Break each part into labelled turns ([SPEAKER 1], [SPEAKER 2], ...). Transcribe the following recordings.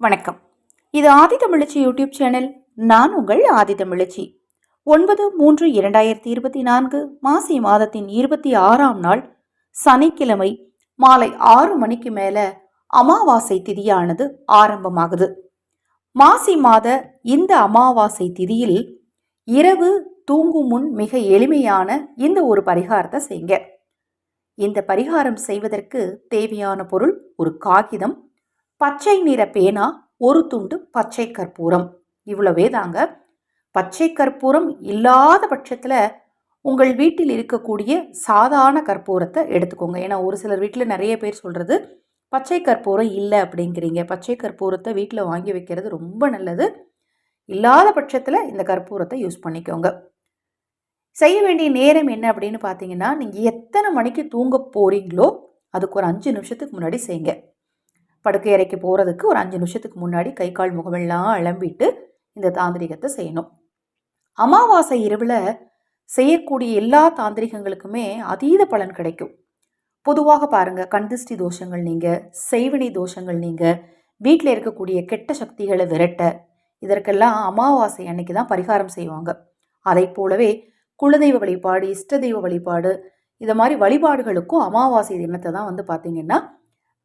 [SPEAKER 1] வணக்கம். இது ஆதி தமிழச்சி YouTube channel. நான் உங்கள் ஆதி தமிழச்சி. ஒன்பது மூன்று இரண்டாயிரத்தி இருபத்தி நான்கு மாசி மாதத்தின் இருபத்தி ஆறாம் நாள் சனிக்கிழமை மாலை ஆறு மணிக்கு மேல அமாவாசை திதியானது ஆரம்பமாகுது. மாசி மாத இந்த அமாவாசை திதியில் இரவு தூங்கும் முன் மிக எளிமையான இந்த ஒரு பரிகாரத்தை செய்யுங்க. இந்த பரிகாரம் செய்வதற்கு தேவையான பொருள் ஒரு காகிதம் பச்சை நிற பேனா ஒரு துண்டு பச்சை கற்பூரம். இவ்வளவே தாங்க. பச்சை கற்பூரம் இல்லாத பட்சத்தில் உங்கள் வீட்டில் இருக்கக்கூடிய சாதாரண கற்பூரத்தை எடுத்துக்கோங்க. ஏன்னா ஒரு சிலர் வீட்டில் நிறைய பேர் சொல்கிறது பச்சை கற்பூரம் இல்லை அப்படிங்கிறீங்க. பச்சை கற்பூரத்தை வீட்டில் வாங்கி வைக்கிறது ரொம்ப நல்லது. இல்லாத பட்சத்தில் இந்த கற்பூரத்தை யூஸ் பண்ணிக்கோங்க. செய்ய வேண்டிய நேரம் என்ன அப்படின்னு பார்த்தீங்கன்னா நீங்கள் எத்தனை மணிக்கு தூங்க போகிறீங்களோ அதுக்கு ஒரு அஞ்சு நிமிஷத்துக்கு முன்னாடி செய்யுங்க. படுக்கை அறைக்கு போகிறதுக்கு ஒரு அஞ்சு நிமிஷத்துக்கு முன்னாடி கை கால் முகமெல்லாம் அலம்பிட்டு இந்த தாந்திரிகத்தை செய்யணும். அமாவாசை இரவில் செய்யக்கூடிய எல்லா தாந்திரிகங்களுக்குமே அதீத பலன் கிடைக்கும். பொதுவாக பாருங்கள் கண்திஷ்டி தோஷங்கள் நீங்கள் செய்வினை தோஷங்கள் நீங்கள் வீட்டில் இருக்கக்கூடிய கெட்ட சக்திகளை விரட்ட இதற்கெல்லாம் அமாவாசை அன்னைக்கு தான் பரிகாரம் செய்வாங்க. அதை போலவே குலதெய்வ வழிபாடு இஷ்ட தெய்வ வழிபாடு இதை மாதிரி வழிபாடுகளுக்கும் அமாவாசை தினத்தை தான் வந்து பார்த்திங்கன்னா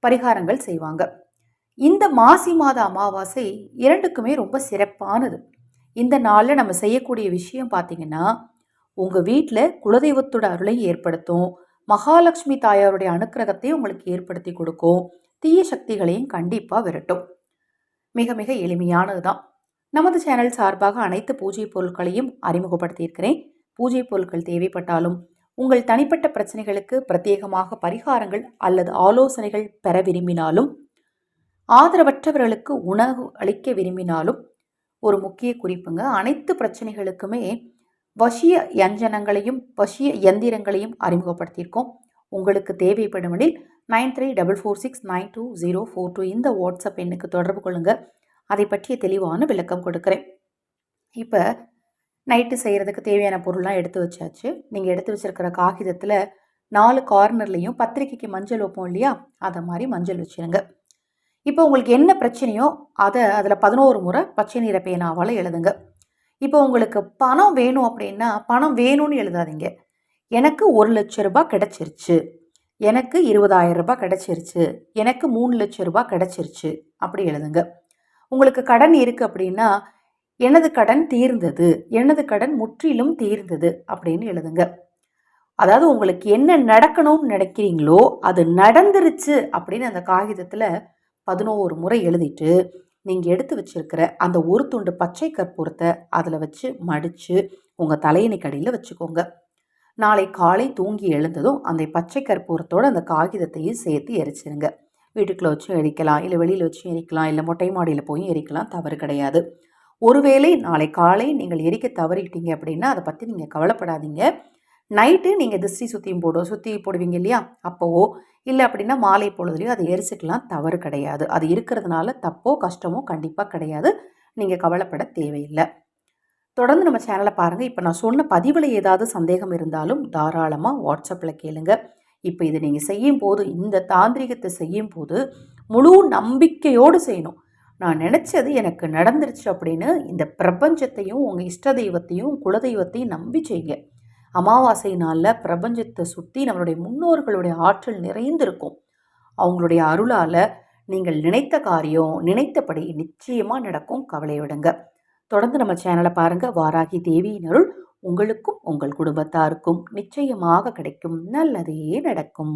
[SPEAKER 1] பரிகாரங்கள் செய்வாங்க. இந்த மாசி மாத அமாவாசை இரண்டுக்குமே ரொம்ப சிறப்பானது. இந்த நாளில் நம்ம செய்யக்கூடிய விஷயம் பார்த்திங்கன்னா உங்கள் வீட்டில் குலதெய்வத்தோட அருளை ஏற்படுத்தும் மகாலட்சுமி தாயாருடைய அனுக்கிரகத்தையும் உங்களுக்கு ஏற்படுத்தி கொடுக்கும் தீய சக்திகளையும் கண்டிப்பாக விரட்டும். மிக மிக எளிமையானது தான் நமது சேனல் சார்பாக அனைத்து பூஜை பொருட்களையும் அறிமுகப்படுத்தியிருக்கிறேன். பூஜை பொருட்கள் தேவைப்பட்டாலும் உங்கள் தனிப்பட்ட பிரச்சனைகளுக்கு பிரத்யேகமாக பரிகாரங்கள் அல்லது ஆலோசனைகள் பெற விரும்பினாலும் ஆதரவற்றவர்களுக்கு உணவு அளிக்க விரும்பினாலும் ஒரு முக்கிய குறிப்புங்க அனைத்து பிரச்சனைகளுக்குமே வசிய யஞ்சனங்களையும் வசிய எந்திரங்களையும் அறிமுகப்படுத்தியிருக்கோம். உங்களுக்கு தேவைப்படுமெனில் nine three double four six nine two zero four two இந்த வாட்ஸ்அப் எண்ணுக்கு தொடர்பு கொள்ளுங்கள் அதை பற்றிய தெளிவான விளக்கம் கொடுக்குறேன். இப்போ நைட்டு செய்கிறதுக்கு தேவையான பொருள்லாம் எடுத்து வச்சாச்சு. நீங்கள் எடுத்து வச்சுருக்கிற காகிதத்தில் நாலு கார்னர்லேயும் பத்திரிக்கைக்கு மஞ்சள் வைப்போம் இல்லையா? அதை மாதிரி மஞ்சள் வச்சுருங்க. இப்போ உங்களுக்கு என்ன பிரச்சனையோ அதை அதில் பதினோரு முறை பச்சை நிற பேனாவால் எழுதுங்க. இப்போ உங்களுக்கு பணம் வேணும் அப்படின்னா பணம் வேணும்னு எழுதாதீங்க. எனக்கு ஒரு லட்ச ரூபாய் கிடச்சிருச்சு. எனக்கு இருபதாயிரம் ரூபாய் கிடச்சிருச்சு. எனக்கு மூணு லட்ச ரூபாய் கிடச்சிருச்சு. அப்படி எழுதுங்க. உங்களுக்கு கடன் இருக்குது அப்படின்னா எனது கடன் தீர்ந்தது எனது கடன் முற்றிலும் தீர்ந்தது அப்படின்னு எழுதுங்க. அதாவது உங்களுக்கு என்ன நடக்கணும்னு நினைக்கிறீங்களோ அது நடந்துருச்சு அப்படின்னு அந்த காகிதத்தில் பதினோரு முறை எழுதிட்டு நீங்கள் எடுத்து வச்சிருக்கிற அந்த ஒரு துண்டு பச்சை கற்பூரத்தை அதில் வச்சு மடித்து உங்கள் தலையணை கடையில் வச்சுக்கோங்க. நாளை காலை தூங்கி எழுந்ததும் அந்த பச்சை கற்பூரத்தோடு அந்த காகிதத்தையும் சேர்த்து எரிச்சிருங்க. வீட்டுக்குள்ளே வச்சும் எரிக்கலாம் இல்லை வெளியில் வச்சும் எரிக்கலாம் இல்லை மொட்டை மாடியில் போய் எரிக்கலாம் தவறு கிடையாது. ஒருவேளை நாளை காலை நீங்கள் எரிக்க தவறிக்கிட்டீங்க அப்படின்னா அதை பற்றி நீங்கள் கவலைப்படாதீங்க. நைட்டு நீங்கள் திருஷ்டி சுற்றியும் போடும் சுற்றி போடுவீங்க இல்லையா? அப்போவோ இல்லை அப்படின்னா மாலை பொழுதுலையோ அதை எரிச்சுக்கலாம். தவறு கிடையாது. அது இருக்கிறதுனால தப்போ கஷ்டமோ கண்டிப்பாக கிடையாது. நீங்கள் கவலைப்பட தேவையில்லை. தொடர்ந்து நம்ம சேனலை பாருங்கள் இப்போ நான் சொன்ன பதிவில் ஏதாவது சந்தேகம் இருந்தாலும் தாராளமாக வாட்ஸ்அப்பில் கேளுங்க. இப்போ இதை நீங்கள் செய்யும் போது இந்த தாந்திரிகத்தை செய்யும் போது முழு நம்பிக்கையோடு செய்யணும். நான் நினச்சது எனக்கு நடந்துருச்சு அப்படின்னு இந்த பிரபஞ்சத்தையும் உங்கள் இஷ்ட தெய்வத்தையும் குலதெய்வத்தையும் நம்பி செய்யுங்க. அமாவாசை நாளில் பிரபஞ்சத்தை சுற்றி நம்மளுடைய முன்னோர்களுடைய ஆற்றல் நிறைந்திருக்கும். அவங்களுடைய அருளால் நீங்கள் நினைத்த காரியம் நினைத்தபடி நிச்சயமாக நடக்கும். கவலை விடுங்க. தொடர்ந்து நம்ம சேனலை பாருங்கள் வாராகி தேவியின் அருள் உங்களுக்கும் உங்கள் குடும்பத்தாருக்கும் நிச்சயமாக கிடைக்கும். நல்லதே நடக்கும்.